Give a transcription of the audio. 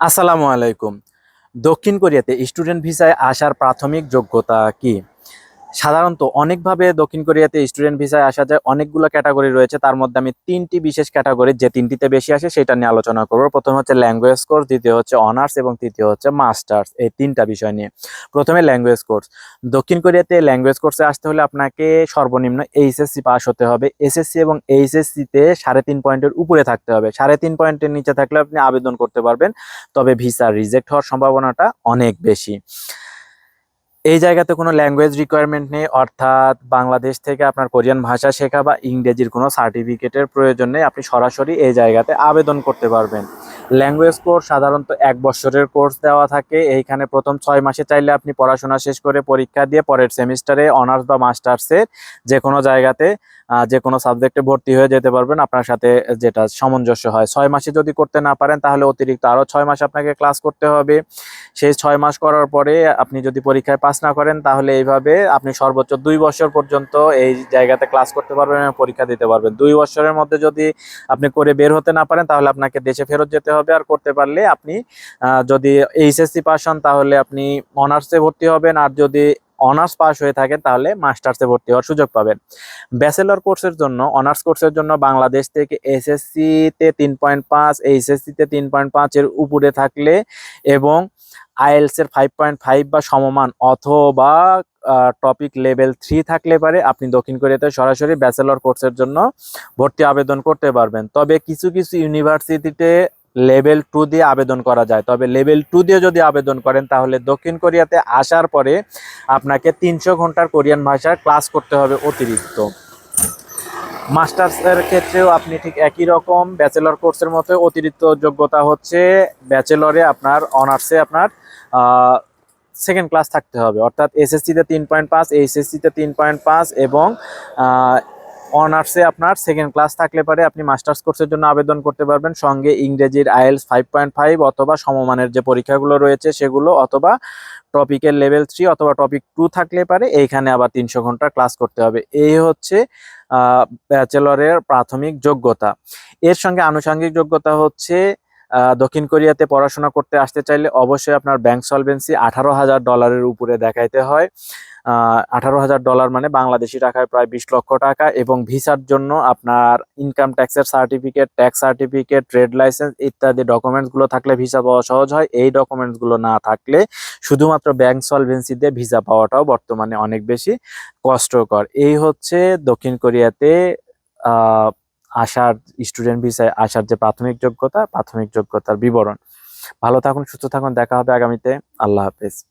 আসসালামু আলাইকুম। দক্ষিণ কোরিয়াতে স্টুডেন্ট ভিসায় আসার প্রাথমিক যোগ্যতা কি? সাধারণত অনেকভাবে দক্ষিণ কোরিয়াতে স্টুডেন্ট ভিসায় আসা যায়, অনেকগুলো ক্যাটাগরি রয়েছে। তার মধ্যে আমি তিনটি বিশেষ ক্যাটাগরি যে তিনটিতে বেশি আসে সেটা নিয়ে আলোচনা করব। প্রথম হচ্ছে ল্যাঙ্গুয়েজ কোর্স দ্বিতীয় হচ্ছে অনার্স এবং তৃতীয় হচ্ছে মাস্টার্স এই তিনটা বিষয় নিয়ে। প্রথমে ল্যাঙ্গুয়েজ কোর্স দক্ষিণ কোরিয়াতে ল্যাঙ্গুয়েজ কোর্সে আসতে হলে আপনাকে সর্বনিম্ন এইচএসসি পাস হতে হবে। এসএসসি এবং এইচএসসিতে সাড়ে তিন পয়েন্টের উপরে থাকতে হবে। সাড়ে তিন পয়েন্টের নিচে থাকলে আপনি আবেদন করতে পারবেন। তবে ভিসা রিজেক্ট হওয়ার সম্ভাবনাটা অনেক বেশি। এই জায়গাতে কোনো ল্যাঙ্গুয়েজ রিকোয়ারমেন্ট নেই, অর্থাৎ বাংলাদেশ থেকে আপনার কোরিয়ান ভাষা শেখা বা ইংরেজির কোনো সার্টিফিকেটের প্রয়োজন নেই, আপনি সরাসরি এই জায়গাতে আবেদন করতে পারবেন। ল্যাঙ্গুয়েজ কোর্স সাধারণত এক বছরের কোর্স দেওয়া থাকে, এইখানে প্রথম ছয় মাসে চাইলে আপনি পড়াশোনা শেষ করে পরীক্ষা দিয়ে পরের সেমিস্টারে অনার্স বা মাস্টার্সের যে কোনো জায়গাতে যে কোনো সাবজেক্টে ভর্তি হয়ে যেতে পারবেন, আপনার সাথে যেটা সামঞ্জস্য হয়। ছয় মাসে যদি করতে না পারেন, তাহলে অতিরিক্ত আরও ছয় মাস আপনাকে ক্লাস করতে হবে। সেই ছয় মাস করার পরে আপনি যদি পরীক্ষায় পাস না করেন, তাহলে এইভাবে আপনি সর্বোচ্চ দুই বছর পর্যন্ত এই জায়গাতে ক্লাস করতে পারবেন এবং পরীক্ষা দিতে পারবেন। দুই বছরের মধ্যে যদি আপনি করে বের হতে না পারেন, তাহলে আপনাকে দেশে ফেরত যেতে হবে। আর করতে পারলে আপনি যদি এইচএসসি পাস হন, তাহলে আপনি অনার্সে ভর্তি হবেন। আর যদি অনার্স পাস হয়ে থাকেন, তাহলে মাস্টার্সে ভর্তি হওয়ার সুযোগ পাবেন। ব্যাচেলর কোর্সের জন্য, অনার্স কোর্সের জন্য বাংলাদেশ থেকে এসএসসিতে তিন পয়েন্ট পাঁচ এইচএসসিতে তিন পয়েন্ট পাঁচের উপরে থাকলে এবং আইএলস এর ফাইভ পয়েন্ট ফাইভ বা সমমান অথবা টপিক লেভেল থ্রি থাকলে পারে, আপনি দক্ষিণ কোরিয়াতে সরাসরি ব্যাচেলর কোর্সের জন্য ভর্তি আবেদন করতে পারবেন। তবে কিছু কিছু ইউনিভার্সিটিতে লেভেল টু দিয়ে আবেদন করা যায়। তবে লেভেল টু দিয়ে যদি আবেদন করেন, তাহলে দক্ষিণ কোরিয়াতে আসার পরে আপনাকে তিনশো ঘণ্টার কোরিয়ান ভাষার ক্লাস করতে হবে অতিরিক্ত। মাস্টার্সের ক্ষেত্রেও আপনি ঠিক একই রকম ব্যাচেলর কোর্সের মতো অতিরিক্ত যোগ্যতা হচ্ছে ব্যাচেলরে আপনার অনার্সে আপনার সেকেন্ড ক্লাস থাকতে হবে। অর্থাৎ এসএসসিতে তিন পয়েন্ট পাঁচ এইচএসসিতে তিন পয়েন্ট পাঁচ এবং অনার্সে আপনার সেকেন্ড ক্লাস থাকলে পারে আপনি মাস্টার্স কোর্সের জন্য আবেদন করতে পারবেন। সঙ্গে ইংরেজির আইএলস ফাইভ পয়েন্ট ফাইভ অথবা সমমানের যে পরীক্ষাগুলো রয়েছে সেগুলো অথবা টপিকের লেভেল থ্রি অথবা টপিক টু থাকলে পারে, এইখানে আবার তিনশো ঘণ্টা ক্লাস করতে হবে। এই হচ্ছে ব্যাচেলরের প্রাথমিক যোগ্যতা। এর সঙ্গে আনুষঙ্গিক যোগ্যতা হচ্ছে দক্ষিণ কোরিয়াতে পড়াশোনা করতে আসতে চাইলে অবশ্যই আপনার ব্যাংক সলভেন্সি আঠারো হাজার ডলারের উপরে দেখাইতে হয়। আঠারো হাজার ডলার মানে বাংলাদেশি টাকায় প্রায় বিশ লক্ষ টাকা এবং ভিসার জন্য আপনার ইনকাম ট্যাক্সের certificate tax certificate trade licence ইত্যাদি ডকুমেন্টসগুলো থাকলে ভিসা পাওয়া সহজ হয়। এই ডকুমেন্টসগুলো না থাকলে শুধুমাত্র ব্যাংক সলভেন্সি দিয়ে ভিসা পাওয়াটাও বর্তমানে অনেক বেশি কষ্টকর। এই হচ্ছে দক্ষিণ কোরিয়াতে আসার স্টুডেন্ট ভিসায় আসার যে প্রাথমিক যোগ্যতা, প্রাথমিক যোগ্যতার বিবরণ। ভালো থাকুন, সুস্থ থাকুন, দেখা হবে আগামীতে। আল্লাহ হাফেজ।